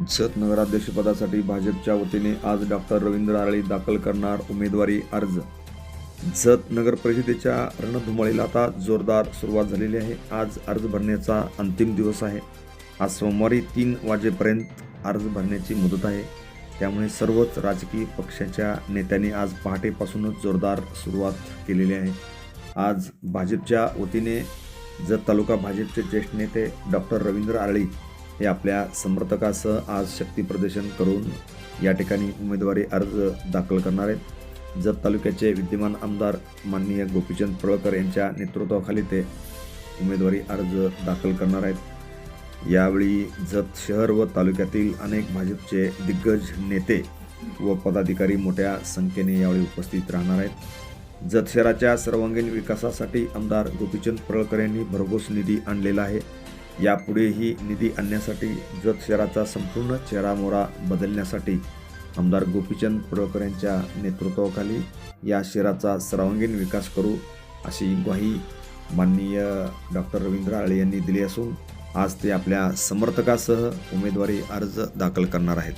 जत नगराध्यक्षपदासाठी भाजपच्या वतीने आज डॉक्टर रवींद्र आरळी दाखल करणार उमेदवारी अर्ज. जत नगर परिषदेच्या रणधुमाळीला आता जोरदार सुरुवात झालेली आहे. आज अर्ज भरण्याचा अंतिम दिवस आहे. आज सोमवारी तीन वाजेपर्यंत अर्ज भरण्याची मुदत आहे. त्यामुळे सर्वच राजकीय पक्षाच्या नेत्यांनी आज पहाटेपासूनच जोरदार सुरुवात केलेली आहे. आज भाजपच्या वतीने जत तालुका भाजपचे ज्येष्ठ नेते डॉक्टर रवींद्र आरळी हे आपल्या समर्थकासह आज शक्ती प्रदर्शन करून या ठिकाणी उमेदवारी अर्ज दाखल करणार आहेत. जत तालुक्याचे विद्यमान आमदार माननीय गोपीचंद पळकर यांच्या नेतृत्वाखाली ते उमेदवारी अर्ज दाखल करणार आहेत. यावेळी जत शहर व तालुक्यातील अनेक भाजपचे दिग्गज नेते व पदाधिकारी मोठ्या संख्येने यावेळी उपस्थित राहणार आहेत. जत शहराच्या सर्वांगीण विकासासाठी आमदार गोपीचंद पळकर यांनी भरघोस निधी आणलेला आहे. यापुढेही निधी आणण्यासाठी जत शहराचा संपूर्ण चेहरामोहरा बदलण्यासाठी आमदार गोपीचंद पडळकर यांच्या नेतृत्वाखाली या शहराचा सर्वांगीण विकास करू अशी ग्वाही माननीय डॉक्टर रवींद्र आळे यांनी दिली असून आज ते आपल्या समर्थकासह उमेदवारी अर्ज दाखल करणार आहेत.